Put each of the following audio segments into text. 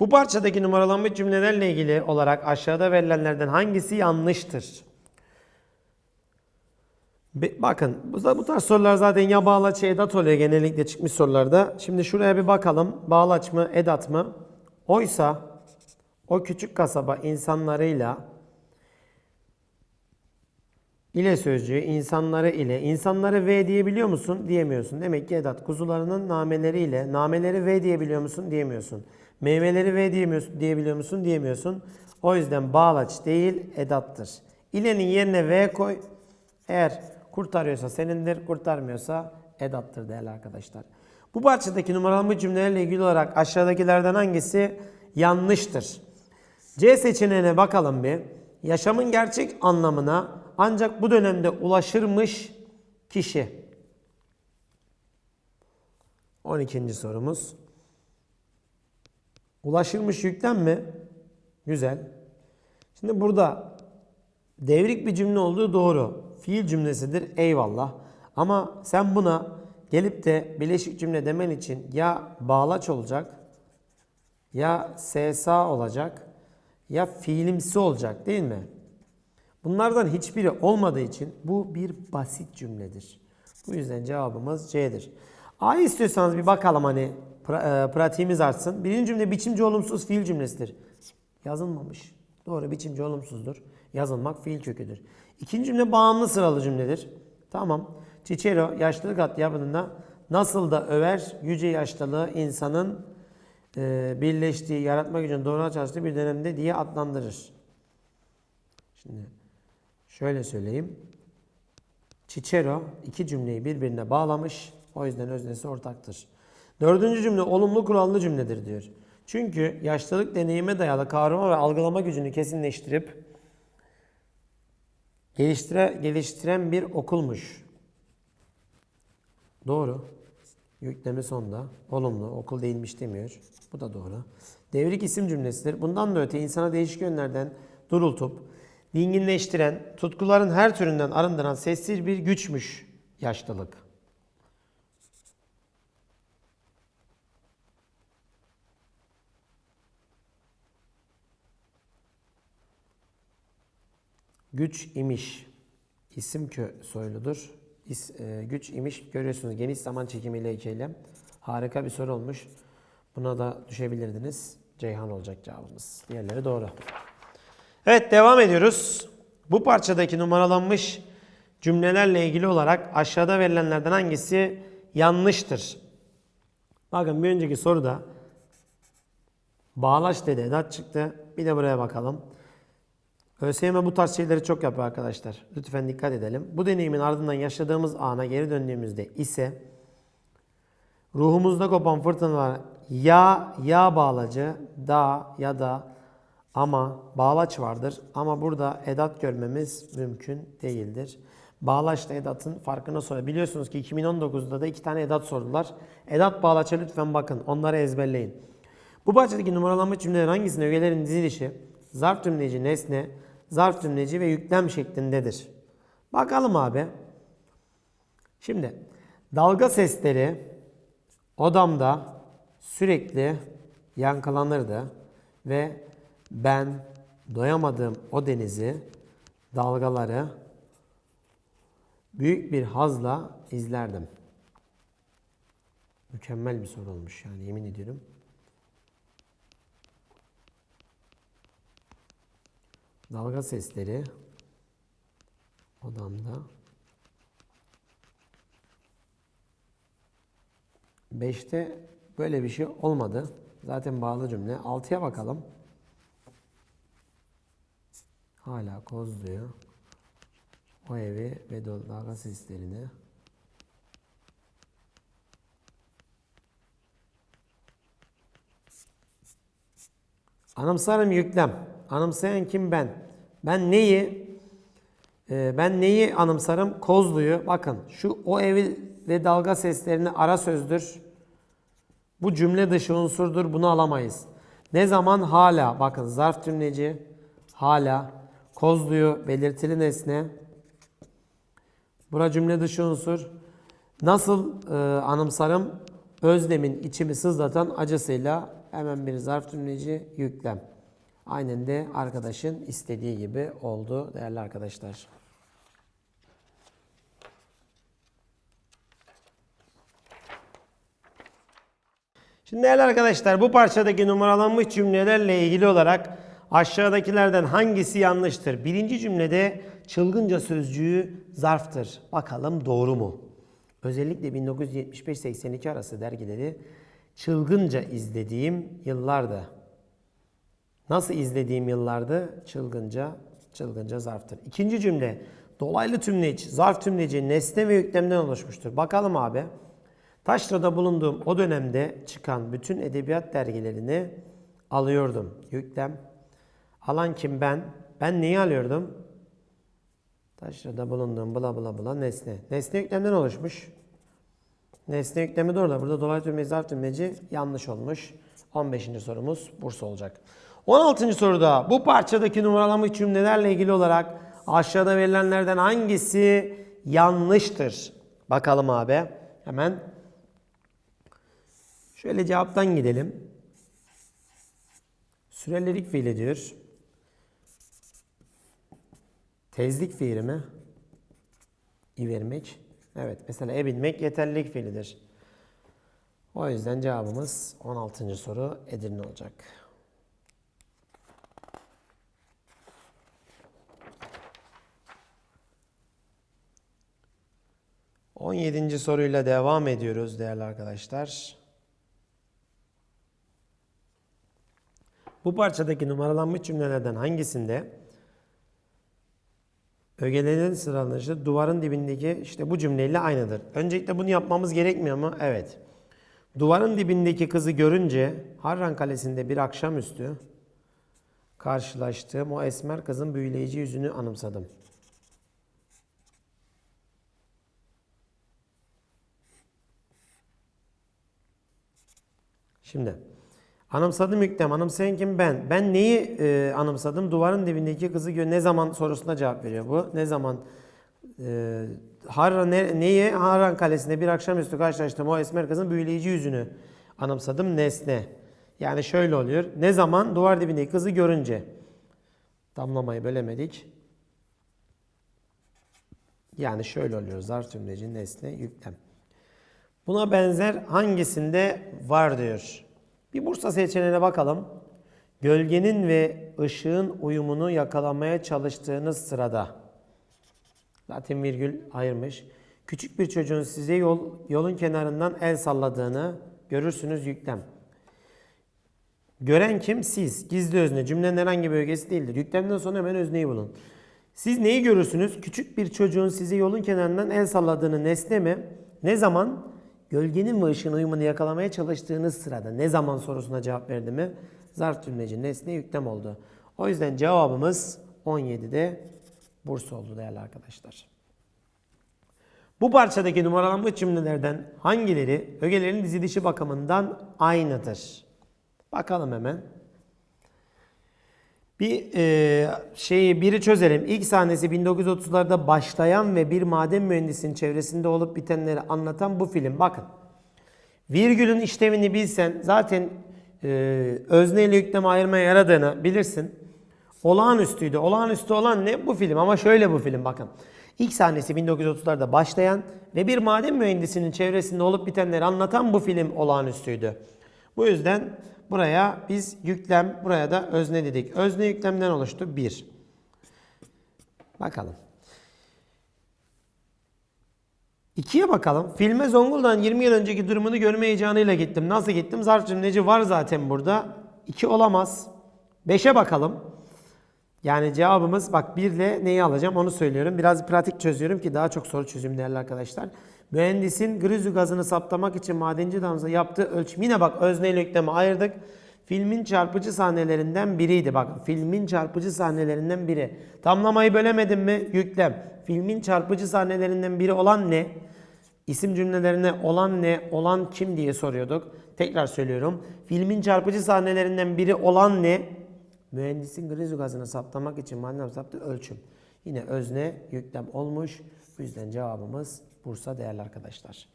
Bu parçadaki numaralanmış cümlelerle ilgili olarak aşağıda verilenlerden hangisi yanlıştır? Bakın bu, bu tarz sorular zaten ya bağlaç ya edat oluyor genellikle çıkmış sorularda. Şimdi şuraya bir bakalım. Bağlaç mı edat mı? Oysa o küçük kasaba insanlarıyla ile sözcüğü insanları ile insanları V diyebiliyor musun? Diyemiyorsun. Demek ki edat kuzularının nameleriyle nameleri V diyebiliyor musun? Diyemiyorsun. Meyveleri V diyemiyorsun, diyebiliyor musun? Diyemiyorsun. O yüzden bağlaç değil edattır. İlenin yerine V koy. Eğer kurtarıyorsa senindir, kurtarmıyorsa edattır değerli arkadaşlar. Bu parçadaki numaralanmış cümlelerle ilgili olarak aşağıdakilerden hangisi yanlıştır? C seçeneğine bakalım bir. Yaşamın gerçek anlamına ancak bu dönemde ulaşırmış kişi. 12. sorumuz. Ulaşırmış yüklem mi? Güzel. Şimdi burada devrik bir cümle olduğu doğru. Fiil cümlesidir. Eyvallah. Ama sen buna gelip de bileşik cümle demen için ya bağlaç olacak ya SSA olacak ya fiilimsi olacak değil mi? Bunlardan hiçbiri olmadığı için bu bir basit cümledir. Bu yüzden cevabımız C'dir. A istiyorsanız bir bakalım hani pra- e, pratiğimiz artsın. Birinci cümle biçimci olumsuz fiil cümlesidir. Yazılmamış. Doğru biçimci olumsuzdur. Yazılmak fiil köküdür. İkinci cümle bağımlı sıralı cümledir. Tamam. Cicero yaşlılık adlı yapımında nasıl da över yüce yaşlılığı insanın e, birleştiği, yaratma gücünün doğru çalıştığı bir dönemde diye adlandırır. Şimdi şöyle söyleyeyim. Cicero iki cümleyi birbirine bağlamış. O yüzden öznesi ortaktır. Dördüncü cümle olumlu kurallı cümledir diyor. Çünkü yaşlılık deneyime dayalı kavrama ve algılama gücünü kesinleştirip geliştire, geliştiren bir okulmuş. Doğru. Yüklemi sonda. Olumlu. Okul değilmiş demiyor. Bu da doğru. Devrik isim cümlesidir. Bundan da öte insana değişik yönlerden durultup dinginleştiren, tutkuların her türünden arındıran sessiz bir güçmüş yaşlılık. Güç imiş. İsim kö soyludur. İs, e, güç imiş görüyorsunuz geniş zaman çekimiyle ekeyle. Harika bir soru olmuş. Buna da düşebilirdiniz. Ceyhan olacak cevabımız. Diğerleri doğru. Evet devam ediyoruz. Bu parçadaki numaralanmış cümlelerle ilgili olarak aşağıda verilenlerden hangisi yanlıştır? Bakın bir önceki soruda bağlaç dedi edat çıktı. Bir de buraya bakalım. ÖSYM bu tarz şeyleri çok yapıyor arkadaşlar. Lütfen dikkat edelim. Bu deneyimin ardından yaşadığımız ana geri döndüğümüzde ise ruhumuzda kopan fırtınalar ya ya bağlacı da ya da ama bağlaç vardır. Ama burada edat görmemiz mümkün değildir. Bağlaçla edatın farkını sonra biliyorsunuz ki 2019'da da iki tane edat sordular. Edat bağlaça lütfen bakın. Onları ezberleyin. Bu parçadaki numaralanmış cümlelerin hangisinde ögelerin dizilişi zarf cümleci nesne, zarf cümleci ve yüklem şeklindedir? Bakalım abi. Şimdi dalga sesleri odamda sürekli yankılanırdı ve ben doyamadığım o denizi, dalgaları büyük bir hazla izlerdim. Mükemmel bir soru olmuş yani yemin ediyorum. Dalga sesleri odamda. Beşte böyle bir şey olmadı. Zaten bağlı cümle. Altıya bakalım. Hala kozluyor. O evi ve dalga seslerini. Anımsarım yüklem. Anımsayan kim ben? Ben neyi? Ee, ben neyi anımsarım? Kozluyu. Bakın şu o evi ve dalga seslerini ara sözdür. Bu cümle dışı unsurdur. Bunu alamayız. Ne zaman? Hala. Bakın zarf cümleci. Hala. Kozluyu belirtili nesne. Bura cümle dışı unsur. Nasıl e, anımsarım? Özlemin içimi sızlatan acısıyla Hemen bir zarf tümleci yüklem. Aynen de arkadaşın istediği gibi oldu değerli arkadaşlar. Şimdi değerli arkadaşlar bu parçadaki numaralanmış cümlelerle ilgili olarak aşağıdakilerden hangisi yanlıştır? Birinci cümlede çılgınca sözcüğü zarftır. Bakalım doğru mu? Özellikle 1975-82 arası dergileri çılgınca izlediğim yıllardı. Nasıl izlediğim yıllardı? Çılgınca, çılgınca zarftır. İkinci cümle dolaylı tümleç, zarf tümleci nesne ve yüklemden oluşmuştur. Bakalım abi. Taşra'da bulunduğum o dönemde çıkan bütün edebiyat dergilerini alıyordum. Yüklem. Alan kim ben? Ben neyi alıyordum? Taşra'da bulunduğum bla bla bla nesne. Nesne yüklemden oluşmuş. Nesne yüklemi doğru da burada dolaylı tümleci zarf tümleci yanlış olmuş. 15. sorumuz Bursa olacak. 16. soruda bu parçadaki numaralanmış cümlelerle ilgili olarak aşağıda verilenlerden hangisi yanlıştır? Bakalım abi. Hemen Şöyle cevaptan gidelim. Sürelilik fiili. Tezlik fiili mi? İ vermek. Evet mesela e bilmek yeterlilik fiilidir. O yüzden cevabımız 16. soru Edirne olacak. On yedinci soruyla devam ediyoruz değerli arkadaşlar. Bu parçadaki numaralanmış cümlelerden hangisinde ögelerin sıralanışı duvarın dibindeki işte bu cümleyle aynıdır. Öncelikle bunu yapmamız gerekmiyor mu? Evet. Duvarın dibindeki kızı görünce Harran Kalesi'nde bir akşamüstü karşılaştığım o esmer kızın büyüleyici yüzünü anımsadım. Şimdi Anımsadım yüklem. Anımsayan kim? Ben. Ben neyi e, anımsadım? Duvarın dibindeki kızı gö ne zaman sorusuna cevap veriyor bu. Ne zaman? E, Harran, ne, neyi? Harran Kalesi'nde bir akşamüstü karşılaştım o esmer kızın büyüleyici yüzünü anımsadım. Nesne. Yani şöyle oluyor. Ne zaman? Duvar dibindeki kızı görünce. Damlamayı bölemedik. Yani şöyle oluyor. Zarf tümleci nesne yüklem. Buna benzer hangisinde var diyor. Bir Bursa seçeneğine bakalım. Gölgenin ve ışığın uyumunu yakalamaya çalıştığınız sırada zaten virgül ayırmış. Küçük bir çocuğun size yol, yolun kenarından el salladığını görürsünüz yüklem. Gören kim? Siz. Gizli özne. Cümlenin herhangi bir ögesi değildir. Yüklemden sonra hemen özneyi bulun. Siz neyi görürsünüz? Küçük bir çocuğun size yolun kenarından el salladığını nesne mi? Ne zaman? Gölgenin ve ışığın uyumunu yakalamaya çalıştığınız sırada ne zaman sorusuna cevap verdi mi? Zarf cümleci nesne yüklem oldu. O yüzden cevabımız 17'de Bursa oldu değerli arkadaşlar. Bu parçadaki numaralanmış cümlelerden hangileri ögelerin dizilişi bakımından aynıdır? Bakalım hemen. Bir e, şeyi biri çözelim. İlk sahnesi 1930'larda başlayan ve bir maden mühendisinin çevresinde olup bitenleri anlatan bu film. Bakın. Virgülün işlemini bilsen zaten e, özne ile yükleme ayırmaya yaradığını bilirsin. Olağanüstüydü. Olağanüstü olan ne? Bu film ama şöyle bu film bakın. İlk sahnesi 1930'larda başlayan ve bir maden mühendisinin çevresinde olup bitenleri anlatan bu film olağanüstüydü. Bu yüzden Buraya biz yüklem, buraya da özne dedik. Özne yüklemden oluştu. 1. Bakalım. 2'ye bakalım. Filme Zonguldak'ın 20 yıl önceki durumunu görme heyecanıyla gittim. Nasıl gittim? Zarf cümleci var zaten burada. 2 olamaz. 5'e bakalım. Yani cevabımız bak 1 ile neyi alacağım onu söylüyorum. Biraz pratik çözüyorum ki daha çok soru çözüm değerli arkadaşlar. Mühendisin grizu gazını saptamak için madenci damza yaptığı ölçüm. Yine bak özneyle yükleme ayırdık. Filmin çarpıcı sahnelerinden biriydi. Bak filmin çarpıcı sahnelerinden biri. Tamlamayı bölemedim mi? Yüklem. Filmin çarpıcı sahnelerinden biri olan ne? İsim cümlelerine olan ne, olan kim diye soruyorduk. Tekrar söylüyorum. Filmin çarpıcı sahnelerinden biri olan ne? Mühendisin grizu gazını saptamak için maden saptığı ölçüm. Yine özne yüklem olmuş. Bu yüzden cevabımız Bursa değerli arkadaşlar.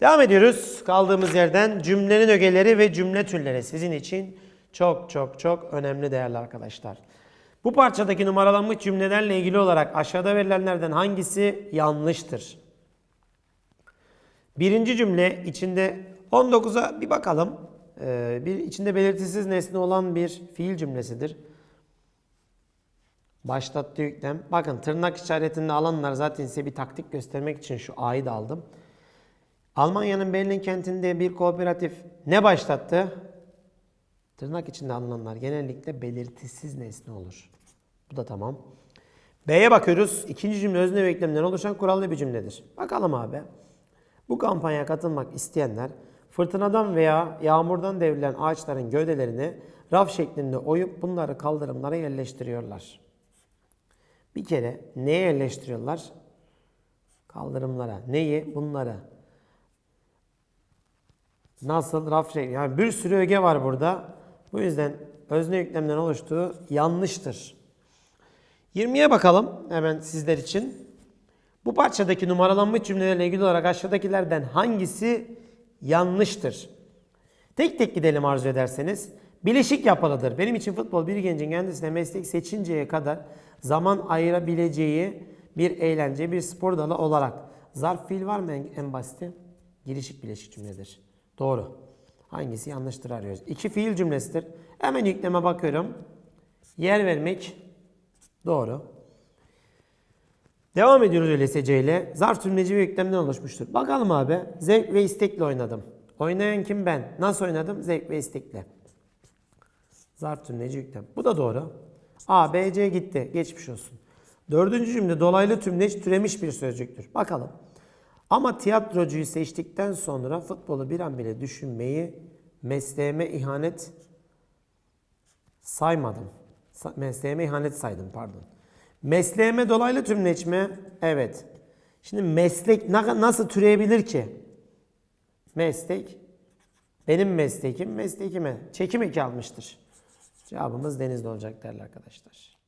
Devam ediyoruz kaldığımız yerden cümlenin ögeleri ve cümle türleri sizin için çok çok çok önemli değerli arkadaşlar. Bu parçadaki numaralanmış cümlelerle ilgili olarak aşağıda verilenlerden hangisi yanlıştır? Birinci cümle içinde 19'a bir bakalım. Ee, bir içinde belirtisiz nesne olan bir fiil cümlesidir. Başlattı yüklem. Bakın tırnak işaretinde alanlar zaten size bir taktik göstermek için şu A'yı da aldım. Almanya'nın Berlin kentinde bir kooperatif ne başlattı? Tırnak içinde alınanlar genellikle belirtisiz nesne olur. Bu da tamam. B'ye bakıyoruz. İkinci cümle özne ve eklemden oluşan kurallı bir cümledir. Bakalım abi. Bu kampanyaya katılmak isteyenler fırtınadan veya yağmurdan devrilen ağaçların gövdelerini raf şeklinde oyup bunları kaldırımlara yerleştiriyorlar. Bir kere neye yerleştiriyorlar? Kaldırımlara. Neyi? Bunları. Nasıl? Raf şekli. Yani bir sürü öge var burada. Bu yüzden özne yüklemden oluştuğu yanlıştır. 20'ye bakalım hemen sizler için. Bu parçadaki numaralanmış cümlelerle ilgili olarak aşağıdakilerden hangisi yanlıştır? Tek tek gidelim arzu ederseniz. Bileşik yapılıdır. Benim için futbol bir gencin kendisine meslek seçinceye kadar zaman ayırabileceği bir eğlence, bir spor dalı olarak. Zarf fiil var mı en, en? Girişik bileşik cümledir. Doğru. Hangisi yanlıştır arıyoruz. İki fiil cümlesidir. Hemen yükleme bakıyorum. Yer vermek doğru. Devam ediyoruz öyleyse C ile. Zarf tümleci ve yüklemden oluşmuştur. Bakalım abi. Zevk ve istekle oynadım. Oynayan kim ben? Nasıl oynadım? Zevk ve istekle. Zarf tümleci yüklem. Bu da doğru. A, B, C gitti. Geçmiş olsun. Dördüncü cümle dolaylı tümleç türemiş bir sözcüktür. Bakalım. Ama tiyatrocuyu seçtikten sonra futbolu bir an bile düşünmeyi mesleğime ihanet saymadım. Sa- mesleğime ihanet saydım pardon. Mesleğime dolaylı tümleç mi? Evet. Şimdi meslek na- nasıl türeyebilir ki? Meslek benim meslekim meslekime çekim eki almıştır. Cevabımız denizde olacak değerli arkadaşlar.